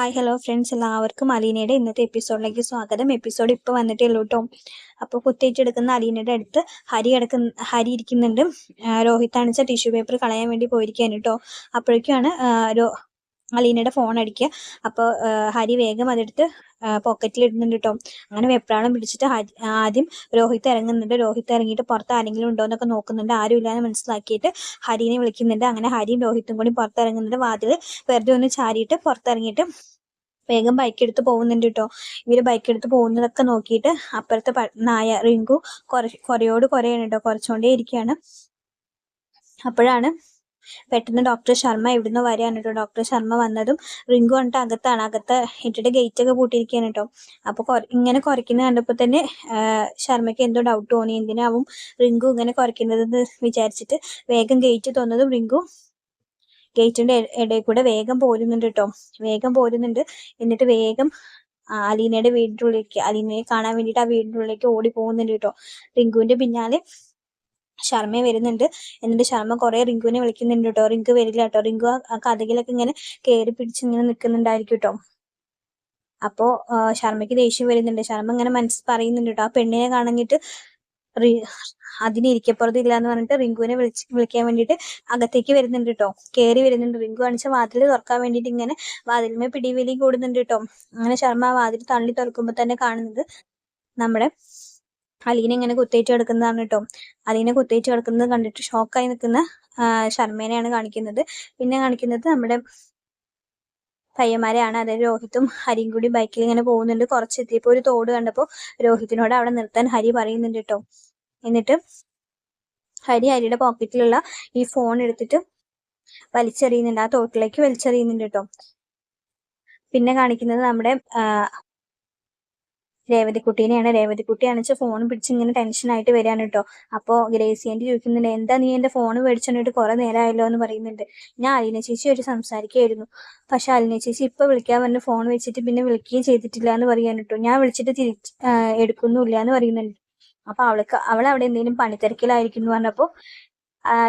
Hi hello friends എല്ലാവർക്കും അലീനയുടെ ഇന്നത്തെ എപ്പിസോഡിലേക്ക് സ്വാഗതം. എപ്പിസോഡ് ഇപ്പോൾ വന്നിട്ടേ ഉള്ളൂ കേട്ടോ അപ്പോൾ കുത്തേറ്റെടുക്കുന്ന അലീനയുടെ അടുത്ത് ഹരി കിടക്കുന്ന ഹരി ഇരിക്കുന്നുണ്ട്. രോഹിത് അണിച്ച ടിഷ്യൂ പേപ്പർ കളയാൻ വേണ്ടി പോയിരിക്കാൻ കേട്ടോ അപ്പോഴേക്കാണ് അലീനയുടെ ഫോൺ അടിക്കുക. അപ്പോൾ ഹരി വേഗം അതെടുത്ത് പോക്കറ്റിൽ ഇടുന്നുണ്ട് കേട്ടോ അങ്ങനെ വെപ്രാളം പിടിച്ചിട്ട് ആദ്യം രോഹിത് ഇറങ്ങുന്നുണ്ട്. രോഹിത് ഇറങ്ങിയിട്ട് പുറത്ത് ആരെങ്കിലും ഉണ്ടോ എന്നൊക്കെ നോക്കുന്നുണ്ട്. ആരും ഇല്ലാന്ന് മനസ്സിലാക്കിയിട്ട് ഹരിനെ വിളിക്കുന്നുണ്ട്. അങ്ങനെ ഹരിയും രോഹിത്തും കൂടി പുറത്തിറങ്ങുന്നുണ്ട് വാതിൽ വെറുതെ ഒന്ന് ചാരിയിട്ട് പുറത്തിറങ്ങിയിട്ട് വേഗം ബൈക്ക് എടുത്ത് പോകുന്നുണ്ട് കേട്ടോ ഇവർ ബൈക്ക് എടുത്ത് പോകുന്നതൊക്കെ നോക്കിയിട്ട് അപ്പുറത്തെ നായ റിങ്കു കുറ കുറയോട് കുറയാണ് കേട്ടോ കുറച്ചുകൊണ്ടേ ഇരിക്കുകയാണ്. അപ്പോഴാണ് പെട്ടെന്ന് ഡോക്ടർ ശർമ്മ എവിടുന്ന് വരികയാണ് കേട്ടോ ഡോക്ടർ ശർമ്മ വന്നതും റിങ്കു വന്നിട്ട് അകത്താണ്. അകത്ത് ഇട്ടിട്ട് ഗേറ്റ് ഒക്കെ പൂട്ടിയിരിക്കുകയാണ് കേട്ടോ അപ്പോൾ ഇങ്ങനെ കുറയ്ക്കുന്നത് കണ്ടപ്പോൾ തന്നെ ശർമ്മയ്ക്ക് എന്തോ ഡൗട്ട് തോന്നി. എന്തിനാവും റിങ്കു ഇങ്ങനെ കുറയ്ക്കുന്നതെന്ന് വിചാരിച്ചിട്ട് വേഗം ഗേറ്റ് തോന്നതും റിങ്കു ഗേറ്റിന്റെ ഇടയിൽ കൂടെ വേഗം പോരുന്നുണ്ട് കേട്ടോ വേഗം പോരുന്നുണ്ട്. എന്നിട്ട് വേഗം അലീനയുടെ വീടിന്റെ ഉള്ളിലേക്ക് അലീനയെ കാണാൻ വേണ്ടിയിട്ട് ആ വീടിന്റെ ഉള്ളിലേക്ക് ഓടി പോകുന്നുണ്ട് കേട്ടോ റിങ്കുവിന്റെ പിന്നാലെ ശർമ്മ വരുന്നുണ്ട്. എന്നിട്ട് ശർമ്മ കുറെ റിങ്കുവിനെ വിളിക്കുന്നുണ്ട് കേട്ടോ റിങ്കു വരില്ല കേട്ടോ റിങ്കു ആ കഥകിലൊക്കെ ഇങ്ങനെ കയറി പിടിച്ച് ഇങ്ങനെ നിൽക്കുന്നുണ്ടായിരിക്കും കേട്ടോ അപ്പോ ശർമ്മയ്ക്ക് ദേഷ്യം വരുന്നുണ്ട്. ശർമ്മ ഇങ്ങനെ മനസ്സ് പറയുന്നുണ്ട് കേട്ടോ ആ പെണ്ണിനെ കാണഞ്ഞിട്ട് അതിന് ഇരിക്കപ്പുറത്തില്ല എന്ന് പറഞ്ഞിട്ട് റിങ്കുവിനെ വിളിച്ച് വിളിക്കാൻ വേണ്ടിയിട്ട് അകത്തേക്ക് വരുന്നുണ്ട് കേട്ടോ കയറി വരുന്നുണ്ട്. റിങ്കു കാണിച്ച വാതിൽ തുറക്കാൻ വേണ്ടിയിട്ട് ഇങ്ങനെ വാതിലുമേ പിടിവലി കൂടുന്നുണ്ട് കേട്ടോ അങ്ങനെ ശർമ്മ ആ വാതിൽ തള്ളി തുറക്കുമ്പോൾ തന്നെ കാണുന്നത് നമ്മുടെ അലീന ഇങ്ങനെ കുത്തേറ്റ് കിടക്കുന്നതാണ് കേട്ടോ അലീനെ കുത്തേറ്റ് കിടക്കുന്നത് കണ്ടിട്ട് ഷോക്കായി നിൽക്കുന്ന ശർമ്മേനെയാണ് കാണിക്കുന്നത്. പിന്നെ കാണിക്കുന്നത് നമ്മുടെ പയ്യന്മാരെയാണ്. അതായത് രോഹിത്തും ഹരിയും കൂടി ബൈക്കിൽ ഇങ്ങനെ പോകുന്നുണ്ട്. കുറച്ച് എത്തിയപ്പോൾ ഒരു തോട് കണ്ടപ്പോൾ രോഹിത്തിനോട് അവിടെ നിർത്താൻ ഹരി പറയുന്നുണ്ട് കേട്ടോ. എന്നിട്ട് ഹരി ഹരിയുടെ പോക്കറ്റിലുള്ള ഈ ഫോൺ എടുത്തിട്ട് വലിച്ചെറിയുന്നുണ്ട്. ആ തോട്ടിലേക്ക് വലിച്ചെറിയുന്നുണ്ട് കേട്ടോ. പിന്നെ കാണിക്കുന്നത് നമ്മുടെ രേവതിക്കുട്ടീനെയാണ്. രേവതിക്കുട്ടി വെച്ചാൽ ഫോൺ പിടിച്ച് ഇങ്ങനെ ടെൻഷനായിട്ട് വരികയാണ് കേട്ടോ. അപ്പോൾ ഗ്രേസി ചോദിക്കുന്നുണ്ട് എന്താ നീ എന്റെ ഫോൺ മേടിച്ചിട്ട് കുറെ നേരമായല്ലോ എന്ന് പറയുന്നുണ്ട്. ഞാൻ അലിന ചേച്ചി ഒരു സംസാരിക്കുകയായിരുന്നു. പക്ഷെ അലിന ചേച്ചി ഇപ്പൊ വിളിക്കാൻ പറഞ്ഞ ഫോൺ വെച്ചിട്ട് പിന്നെ വിളിക്കുകയും ചെയ്തിട്ടില്ല എന്ന് പറയാൻ കേട്ടോ. ഞാൻ വിളിച്ചിട്ട് തിരിച്ച് എടുക്കുന്നില്ല എന്ന് പറയുന്നുണ്ട്. അപ്പൊ അവൾക്ക് അവൾ അവിടെ എന്തെങ്കിലും പണിത്തിരക്കിലായിരിക്കും എന്ന് പറഞ്ഞപ്പോ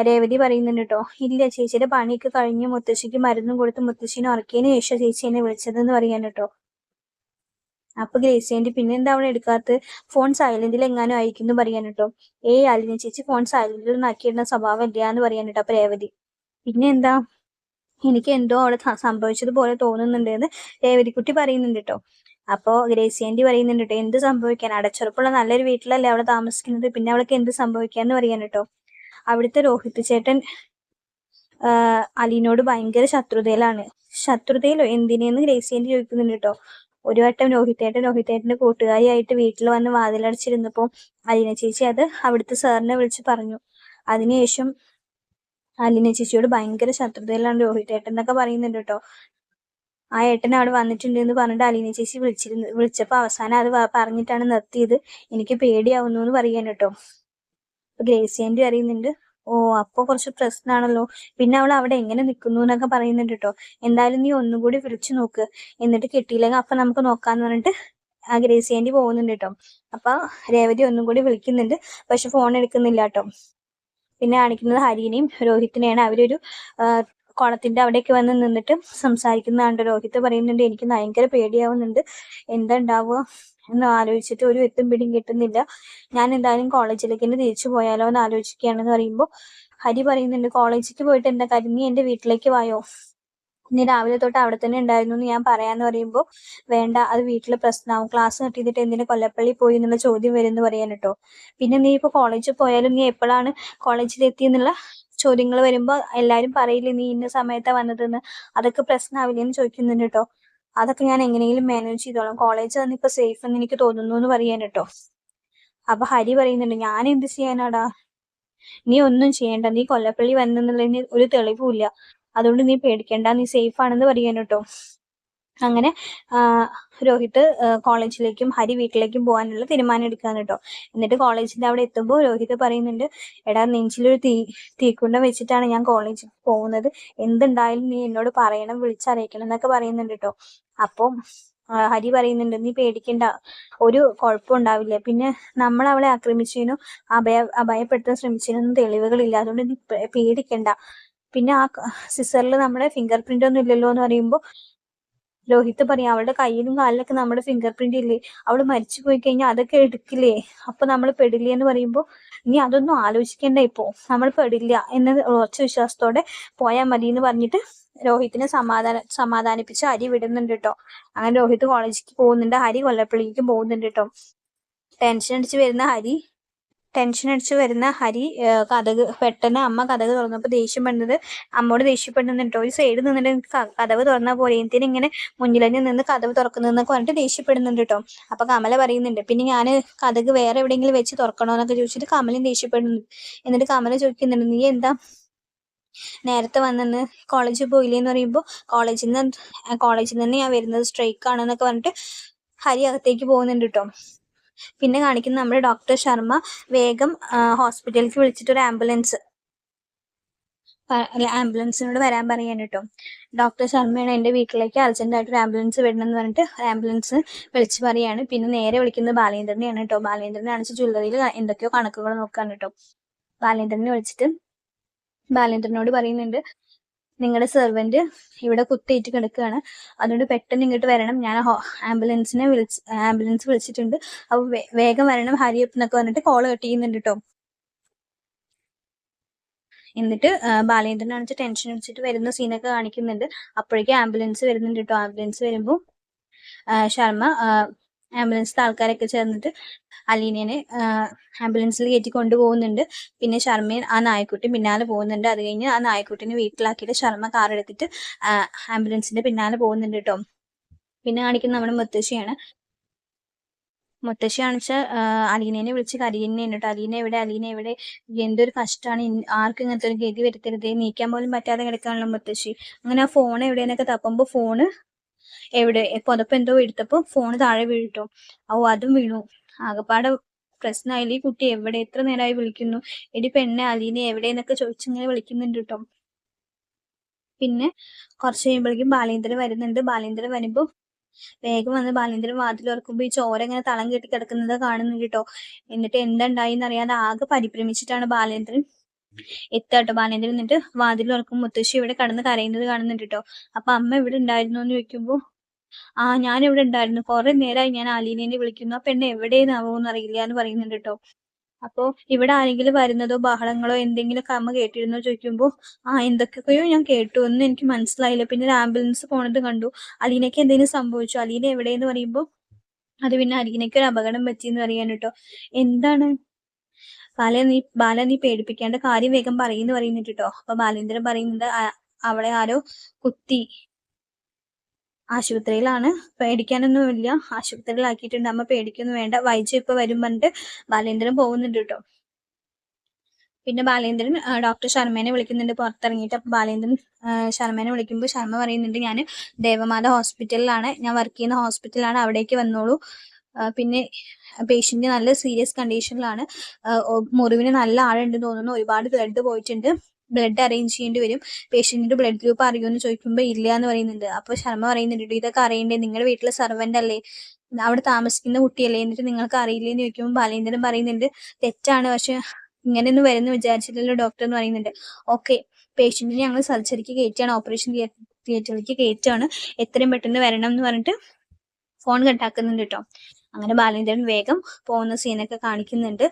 രേവതി പറയുന്നുണ്ട് കേട്ടോ ഇല്ല ചേച്ചിയുടെ പണിയൊക്കെ കഴിഞ്ഞ് മുത്തശ്ശിക്ക് മരുന്നും കൊടുത്ത് മുത്തശ്ശിനെ ഉറക്കിയതിന് ശേഷം ചേച്ചി എന്നെ വിളിച്ചതെന്ന് പറയാൻ കേട്ടോ. അപ്പൊ ഗ്രേസിയന്റെ പിന്നെ എന്താ അവളെ എടുക്കാത്ത ഫോൺ സൈലന്റിൽ എങ്ങാനും അയക്കുന്നു പറയാൻ കേട്ടോ. ഏ അലിന ചേച്ചി ഫോൺ സൈലന്റിൽ നാക്കിയിടുന്ന സ്വഭാവം ഇല്ല എന്ന് പറയാൻ കേട്ടോ അപ്പൊ രേവതി. പിന്നെ എന്താ? എനിക്ക് എന്തോ അവിടെ സംഭവിച്ചതുപോലെ തോന്നുന്നുണ്ട് എന്ന് രേവതിക്കുട്ടി പറയുന്നുണ്ട് കേട്ടോ. അപ്പോ ഗ്രേസിയന്റി പറയുന്നുണ്ട് കേട്ടോ എന്ത് സംഭവിക്കാൻ? അടച്ചുറപ്പുള്ള നല്ലൊരു വീട്ടിലല്ലേ അവളെ താമസിക്കുന്നത്? പിന്നെ അവൾക്ക് എന്ത് സംഭവിക്കാന്ന് പറയാൻ കേട്ടോ. അവിടുത്തെ രോഹിത് ചേട്ടൻ അലിനോട് ഭയങ്കര ശത്രുതയിലാണ്. ശത്രുതയിലോ എന്തിനെന്ന് ഗ്രേസിയന്റി ചോദിക്കുന്നുണ്ട് കേട്ടോ. ഒരു വട്ടം രോഹിത്തേട്ടൻ രോഹിത്തേട്ടന്റെ കൂട്ടുകാരി ആയിട്ട് വീട്ടിൽ വന്ന് വാതിലടച്ചിരുന്നപ്പോൾ അലീന ചേച്ചി അത് അവിടുത്തെ സാറിനെ വിളിച്ച് പറഞ്ഞു. അതിനുശേഷം അലീന ചേച്ചിയോട് ഭയങ്കര ശത്രുതയിലാണ് രോഹിത്തേട്ടൻ എന്നൊക്കെ പറയുന്നുണ്ട് കേട്ടോ. ആ ഏട്ടൻ അവിടെ വന്നിട്ടുണ്ട് എന്ന് പറഞ്ഞിട്ട് അലീന ചേച്ചി വിളിച്ചിരുന്നു. വിളിച്ചപ്പോൾ അവസാനം അത് പറഞ്ഞിട്ടാണ് നിർത്തിയത്. എനിക്ക് പേടിയാവുന്നു എന്ന് പറയാൻ കേട്ടോ. ഗ്രേസിയന്റെ അറിയുന്നുണ്ട് ഓ അപ്പൊ കുറച്ച് പ്രശ്നമാണല്ലോ പിന്നെ അവൾ അവിടെ എങ്ങനെ നിൽക്കുന്നു എന്നൊക്കെ പറയുന്നുണ്ട് കേട്ടോ എന്തായാലും നീ ഒന്നുകൂടി വിളിച്ചു നോക്ക്. എന്നിട്ട് കിട്ടിയില്ലെങ്കിൽ അപ്പൊ നമുക്ക് നോക്കാന്ന് പറഞ്ഞിട്ട് ആ ഗ്രേസി ആന്റി പോകുന്നുണ്ട് കേട്ടോ അപ്പൊ രേവതി ഒന്നും കൂടി വിളിക്കുന്നുണ്ട്. പക്ഷെ ഫോൺ എടുക്കുന്നില്ല കേട്ടോ പിന്നെ കാണിക്കുന്നത് ഹരിനെയും രോഹിത്തിനെയാണ്. അവരൊരു കുളത്തിന്റെ അവിടേക്ക് വന്ന് നിന്നിട്ട് സംസാരിക്കുന്ന സംസാരിക്കുന്നതാണ് രോഹിത് പറയുന്നുണ്ട് എനിക്ക് ഭയങ്കര പേടിയാവുന്നുണ്ട്. എന്താ ഉണ്ടാവുക എന്ന് ആലോചിച്ചിട്ട് ഒരു എത്തും പിടിയും കിട്ടുന്നില്ല. ഞാൻ എന്തായാലും കോളേജിലേക്ക് തന്നെ തിരിച്ചു പോയാലോ എന്ന് ആലോചിക്കുകയാണെന്ന് പറയുമ്പോൾ ഹരി പറയുന്നുണ്ട് കോളേജിലേക്ക് പോയിട്ട് എന്താ കാര്യം? നീ എന്റെ വീട്ടിലേക്ക് വായോ? നീ രാവിലെ തൊട്ട് അവിടെ തന്നെ ഉണ്ടായിരുന്നു എന്ന് ഞാൻ പറയാന്ന് പറയുമ്പോൾ വേണ്ട അത് വീട്ടിലെ പ്രശ്നമാവും ക്ലാസ് കിട്ടിയിട്ട് എന്തിനു കൊല്ലപ്പള്ളി പോയി എന്നുള്ള ചോദ്യം എന്ന് പറയാൻ കേട്ടോ. പിന്നെ നീ ഇപ്പൊ കോളേജിൽ പോയാലും നീ എപ്പോഴാണ് കോളേജിൽ എത്തിയെന്നുള്ള ചോദ്യങ്ങൾ വരുമ്പോൾ എല്ലാരും പറയില്ലേ നീ ഇന്ന സമയത്താ വന്നതെന്ന്? അതൊക്കെ പ്രശ്നമാവില്ലെന്ന് ചോദിക്കുന്നുണ്ട് കേട്ടോ അതൊക്കെ ഞാൻ എങ്ങനെയെങ്കിലും മാനേജ് ചെയ്തോളാം. കോളേജ് തന്നെ ഇപ്പൊ സേഫ് എന്ന് എനിക്ക് തോന്നുന്നു എന്ന് പറയാൻ കേട്ടോ അപ്പൊ ഹരി പറയുന്നുണ്ട് ഞാൻ എന്ത് ചെയ്യാനാടാ? നീ ഒന്നും ചെയ്യണ്ട. നീ കൊല്ലപ്പള്ളി വന്നെന്നുള്ളതിന് ഒരു തെളിവുമില്ല. അതുകൊണ്ട് നീ പേടിക്കണ്ട. നീ സേഫ് ആണെന്ന് പറയാൻ കേട്ടോ അങ്ങനെ രോഹിത് കോളേജിലേക്കും ഹരി വീട്ടിലേക്കും പോകാനുള്ള തീരുമാനം എടുക്കാൻ കേട്ടോ. എന്നിട്ട് കോളേജിന്റെ അവിടെ എത്തുമ്പോൾ രോഹിത് പറയുന്നുണ്ട് എടാ നെഞ്ചിലൊരു തീ തീക്കുണ്ടം വെച്ചിട്ടാണ് ഞാൻ കോളേജിൽ പോകുന്നത്. എന്തുണ്ടായാലും നീ എന്നോട് പറയണം വിളിച്ചറിയിക്കണം എന്നൊക്കെ പറയുന്നുണ്ട് കേട്ടോ. അപ്പം ഹരി പറയുന്നുണ്ട് നീ പേടിക്കണ്ട ഒരു കുഴപ്പം ഉണ്ടാവില്ല. പിന്നെ നമ്മൾ അവളെ ആക്രമിച്ചതിനും അഭയ അഭയപ്പെടുത്താൻ ശ്രമിച്ചതിനൊന്നും തെളിവുകളില്ല. അതുകൊണ്ട് നീ പേടിക്കണ്ട. പിന്നെ ആ സിസറിൽ നമ്മുടെ ഫിംഗർ പ്രിന്റ് ഒന്നും ഇല്ലല്ലോ എന്ന് പറയുമ്പോൾ രോഹിത് പറയാം അവളുടെ കയ്യിലും കാലിലൊക്കെ നമ്മുടെ ഫിംഗർ പ്രിന്റ് ഇല്ലേ? അവൾ മരിച്ചു പോയി കഴിഞ്ഞാൽ അതൊക്കെ എടുക്കില്ലേ? അപ്പൊ നമ്മൾ പെടില്ലേ എന്ന് പറയുമ്പോൾ ഇനി അതൊന്നും ആലോചിക്കണ്ട ഇപ്പോ. നമ്മൾ പെടില്ല എന്ന ഉറച്ച വിശ്വാസത്തോടെ പോയാൽ മതി എന്ന് പറഞ്ഞിട്ട് രോഹിത്തിനെ സമാധാന സമാധാനിപ്പിച്ച് ഹരി വിടുന്നുണ്ട് കേട്ടോ അങ്ങനെ രോഹിത്ത് കോളേജിലേക്ക് പോകുന്നുണ്ട് ഹരി കൊല്ലപ്പള്ളിക്ക് പോകുന്നുണ്ട് കേട്ടോ ടെൻഷൻ അടിച്ച് വരുന്ന ഹരി ടെൻഷൻ അടിച്ച് വരുന്ന ഹരി കഥക് പെട്ടെന്ന് അമ്മ കഥക് തുറന്നപ്പോൾ ദേഷ്യം പെടുന്നത് അമ്മോട് ദേഷ്യപ്പെടുന്നുണ്ട് ഒരു സൈഡ് നിന്നിട്ട് കഥവ് തുറന്ന പോലെ എന്തിനും ഇങ്ങനെ മുന്നിലഞ്ഞ് നിന്ന് കഥവ് തുറക്കുന്നതെന്നൊക്കെ പറഞ്ഞിട്ട് ദേഷ്യപ്പെടുന്നുണ്ട് കേട്ടോ അപ്പൊ കമല പറയുന്നുണ്ട് പിന്നെ ഞാൻ കഥക് വേറെ എവിടെയെങ്കിലും വെച്ച് തുറക്കണോ എന്നൊക്കെ ചോദിച്ചിട്ട് കമലും ദേഷ്യപ്പെടുന്നു എന്നിട്ട് കമല ചോദിക്കുന്നുണ്ട് നീ എന്താ നേരത്തെ വന്നെന്ന് കോളേജിൽ പോയില്ലേ? എന്ന് പറയുമ്പോൾ കോളേജിൽ നിന്ന് കോളേജിൽ നിന്ന് ഞാൻ വരുന്നത് സ്ട്രൈക്ക് ആണെന്നൊക്കെ പറഞ്ഞിട്ട് ഹരി അകത്തേക്ക് പോകുന്നുണ്ട് കേട്ടോ പിന്നെ കാണിക്കുന്ന നമ്മുടെ ഡോക്ടർ ശർമ്മ വേഗം ഹോസ്പിറ്റലിലേക്ക് വിളിച്ചിട്ട് ഒരു ആംബുലൻസ് ആംബുലൻസിനോട് വരാൻ പറയാൻ കേട്ടോ ഡോക്ടർ ശർമ്മയാണ് എന്റെ വീട്ടിലേക്ക് അർജന്റായിട്ട് ഒരു ആംബുലൻസ് വിടണം എന്ന് പറഞ്ഞിട്ട് ആംബുലൻസ് വിളിച്ച് പറയാണ്. പിന്നെ നേരെ വിളിക്കുന്നത് ബാലേന്ദ്രനെയാണ് കേട്ടോ ബാലേന്ദ്രനെ കാണിച്ച് ജ്വല്ലറിയിൽ എന്തൊക്കെയോ കണക്കുകൾ നോക്കാൻ കേട്ടോ ബാലേന്ദ്രനെ വിളിച്ചിട്ട് ബാലേന്ദ്രനോട് പറയുന്നുണ്ട് നിങ്ങളുടെ സെർവന്റ് ഇവിടെ കുത്തിയിട്ട് കിടക്കുകയാണ് അതുകൊണ്ട് പെട്ടെന്ന് ഇങ്ങോട്ട് വരണം. ഞാൻ ആംബുലൻസിനെ വിളിച്ച് ആംബുലൻസ് വിളിച്ചിട്ടുണ്ട്. അപ്പോൾ വേഗം വരണം ഹരിയപ്പ് എന്നൊക്കെ പറഞ്ഞിട്ട് കോൾ കട്ട് ചെയ്യുന്നുണ്ട് കേട്ടോ എന്നിട്ട് ബാലേന്ദ്രൻ ആണെന്ന് ടെൻഷൻ അടിച്ചിട്ട് വരുന്ന സീനൊക്കെ കാണിക്കുന്നുണ്ട്. അപ്പോഴേക്കും ആംബുലൻസ് വരുന്നുണ്ട് കേട്ടോ ആംബുലൻസ് വരുമ്പോൾ ശർമ്മ ആംബുലൻസിലെ ആൾക്കാരൊക്കെ ചേർന്നിട്ട് അലീനേനെ ആംബുലൻസിൽ കയറ്റി കൊണ്ടുപോകുന്നുണ്ട്. പിന്നെ ശർമ്മയും ആ നായക്കുട്ടി പിന്നാലെ പോകുന്നുണ്ട്. അത് കഴിഞ്ഞ് ആ നായക്കുട്ടിനെ വീട്ടിലാക്കിയിട്ട് ശർമ്മ കാർ എടുത്തിട്ട് ആംബുലൻസിന്റെ പിന്നാലെ പോകുന്നുണ്ട് കേട്ടോ. പിന്നെ കാണിക്കുന്നത് നമ്മുടെ മുത്തശ്ശിയാണ്. മുത്തശ്ശി കാണിച്ച അലീനേനെ വിളിച്ച് കരീനെയാണ് കേട്ടോ. അലീന എവിടെ? അലീന എവിടെ? എന്തൊരു കഷ്ടമാണ് ആർക്കും ഇങ്ങനത്തെ ഒരു ഗതി വരുത്തരുത്. നീക്കാൻ പോലും പറ്റാതെ കിടക്കാനുള്ള മുത്തശ്ശി. അങ്ങനെ ആ ഫോൺ എവിടെയെന്നൊക്കെ തപ്പുമ്പോൾ ഫോണ് എവിടെ പുതപ്പ് എന്തോ എടുത്തപ്പോ ഫോൺ താഴെ വീണിട്ടോ. ഓ അതും വീണു. ആകപ്പാടെ പ്രശ്നമായില്ല ഈ കുട്ടി? എവിടെ? എത്ര നേരമായി വിളിക്കുന്നു? എടി പെണ്ണെ അലീന എവിടെയെന്നൊക്കെ ചോദിച്ചിങ്ങനെ വിളിക്കുന്നുണ്ട് കേട്ടോ പിന്നെ കുറച്ച് കഴിയുമ്പോഴേക്കും ബാലേന്ദ്രൻ വരുന്നുണ്ട്. ബാലേന്ദ്രൻ വരുമ്പോ വേഗം വന്ന് ബാലേന്ദ്രൻ വാതിൽ ഉറക്കുമ്പോ ഈ ചോര ഇങ്ങനെ തളം കെട്ടി കിടക്കുന്നത് കാണുന്നുണ്ട് കേട്ടോ എന്നിട്ട് എന്തുണ്ടായി എന്നറിയാതെ ആകെ പരിഭ്രമിച്ചിട്ടാണ് ബാലേന്ദ്രൻ. എത്താട്ടോ. ബാലേന്ദ്രൻ എന്നിട്ട് വാതിൽ തുറക്കും. മുത്തശ്ശി ഇവിടെ കടന്ന് കരയുന്നത് കാണുന്നുണ്ട് കേട്ടോ അപ്പൊ അമ്മ ഇവിടെ ഉണ്ടായിരുന്നു എന്ന് ചോദിക്കുമ്പോ ആ ഞാൻ ഇവിടെ ഉണ്ടായിരുന്നു. കുറെ നേരമായി ഞാൻ ആലീനേനെ വിളിക്കുന്നു. ആ പെണ്ണ് എവിടെയെന്നാവോന്ന് അറിയില്ല എന്ന് പറയുന്നുണ്ട് കേട്ടോ അപ്പോ ഇവിടെ ആരെങ്കിലും വരുന്നതോ ബഹളങ്ങളോ എന്തെങ്കിലുമൊക്കെ അമ്മ കേട്ടിരുന്നോ ചോദിക്കുമ്പോ ആ എന്തൊക്കെയോ ഞാൻ കേട്ടു. എന്ന് എനിക്ക് മനസ്സിലായില്ല. പിന്നെ ഒരു ആംബുലൻസ് പോണത് കണ്ടു. അലീനയ്ക്ക് എന്തെങ്കിലും സംഭവിച്ചു. അലീന എവിടെയെന്ന് പറയുമ്പോ അത് പിന്നെ അലീനയ്ക്ക് ഒരു അപകടം പറ്റിയെന്ന് പറയാൻ കേട്ടോ എന്താണ് ബാല നീ ബാല നീ പേടിപ്പിക്കേണ്ട കാര്യം വേഗം പറയുന്നു പറയുന്നുണ്ട് കേട്ടോ. അപ്പൊ ബാലേന്ദ്രൻ പറയുന്നത് അവിടെ ആരോ കുത്തി ആശുപത്രിയിലാണ്. പേടിക്കാനൊന്നുമില്ല ആശുപത്രിയിലാക്കിയിട്ടുണ്ട്. അമ്മ പേടിക്കൊന്നും വേണ്ട. വൈദ്യം ഇപ്പൊ വരും പറഞ്ഞിട്ട് ബാലേന്ദ്രൻ പോകുന്നുണ്ട് കേട്ടോ. പിന്നെ ബാലേന്ദ്രൻ ഡോക്ടർ ശർമ്മേനെ വിളിക്കുന്നുണ്ട് പുറത്തിറങ്ങിയിട്ട്. അപ്പൊ ബാലേന്ദ്രൻ ശർമ്മേനെ വിളിക്കുമ്പോൾ ശർമ്മ പറയുന്നുണ്ട് ഞാൻ ദേവമാത ഹോസ്പിറ്റലിലാണ് ഞാൻ വർക്ക് ചെയ്യുന്ന ഹോസ്പിറ്റലാണ് അവിടേക്ക് വന്നോളൂ. പിന്നെ പേഷ്യന്റ് നല്ല സീരിയസ് കണ്ടീഷനിലാണ് മുറിവിന് നല്ല ആഴുണ്ടെന്ന് തോന്നുന്നു. ഒരുപാട് ബ്ലഡ് പോയിട്ടുണ്ട്. ബ്ലഡ് അറേഞ്ച് ചെയ്യേണ്ടി വരും. പേഷ്യന്റിന്റെ ബ്ലഡ് ഗ്രൂപ്പ് അറിയുമെന്ന് ചോദിക്കുമ്പോൾ ഇല്ല എന്ന് പറയുന്നുണ്ട്. അപ്പോൾ ശർമ്മ പറയുന്നുണ്ട് ഇതൊക്കെ അറിയണ്ടേ? നിങ്ങളുടെ വീട്ടിലെ സർവന്റ് അല്ലേ? അവിടെ താമസിക്കുന്ന കുട്ടിയല്ലേ? എന്നിട്ട് നിങ്ങൾക്ക് അറിയില്ലേന്ന് ചോദിക്കുമ്പോൾ ബാലേന്ദ്രൻ പറയുന്നുണ്ട് തെറ്റാണ്. പക്ഷെ ഇങ്ങനെയൊന്നും വരുന്ന വിചാരിച്ചില്ലല്ലോ ഡോക്ടർ എന്ന് പറയുന്നുണ്ട്. ഓക്കെ പേഷ്യന്റിനെ ഞങ്ങൾ സർജറിക്ക് കയറ്റിയാണ് ഓപ്പറേഷൻ തിയേറ്ററിലേക്ക് കയറ്റാണ്. എത്രയും പെട്ടെന്ന് വരണം എന്ന് പറഞ്ഞിട്ട് ഫോൺ കട്ടാക്കുന്നുണ്ട് കേട്ടോ അങ്ങനെ ബാലേന്ദ്രൻ വേഗം പോകുന്ന സീനൊക്കെ കാണിക്കുന്നുണ്ട്.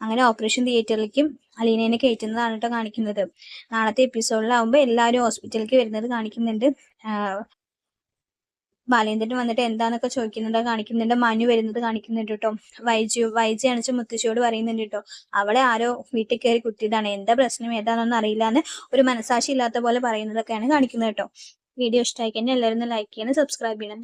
അങ്ങനെ ഓപ്പറേഷൻ തിയേറ്ററിലേക്കും അലീനേനെ കയറ്റുന്നതാണ് കേട്ടോ കാണിക്കുന്നത്. നാളത്തെ എപ്പിസോഡിലാവുമ്പോൾ എല്ലാവരും ഹോസ്പിറ്റലിലേക്ക് വരുന്നത് കാണിക്കുന്നുണ്ട്. ബാലേന്ദ്രൻ വന്നിട്ട് എന്താന്നൊക്കെ ചോദിക്കുന്നുണ്ട് കാണിക്കുന്നുണ്ട്. മനു വരുന്നത് കാണിക്കുന്നുണ്ട് കേട്ടോ വൈജു വൈജി അണിച്ച് മുത്തശ്ശിയോട് പറയുന്നുണ്ട് കേട്ടോ അവളെ ആരോ വീട്ടിൽ കയറി കുത്തിയതാണ്. എന്താ പ്രശ്നം? ഏതാണെന്നൊന്നും അറിയില്ല എന്ന് ഒരു മനസാക്ഷി ഇല്ലാത്ത പോലെ പറയുന്നതൊക്കെയാണ് കാണിക്കുന്നത് കേട്ടോ വീഡിയോ ഇഷ്ടമായി കഴിഞ്ഞാൽ എല്ലാവരും ലൈക്ക് ചെയ്യണം സബ്സ്ക്രൈബ് ചെയ്യണം.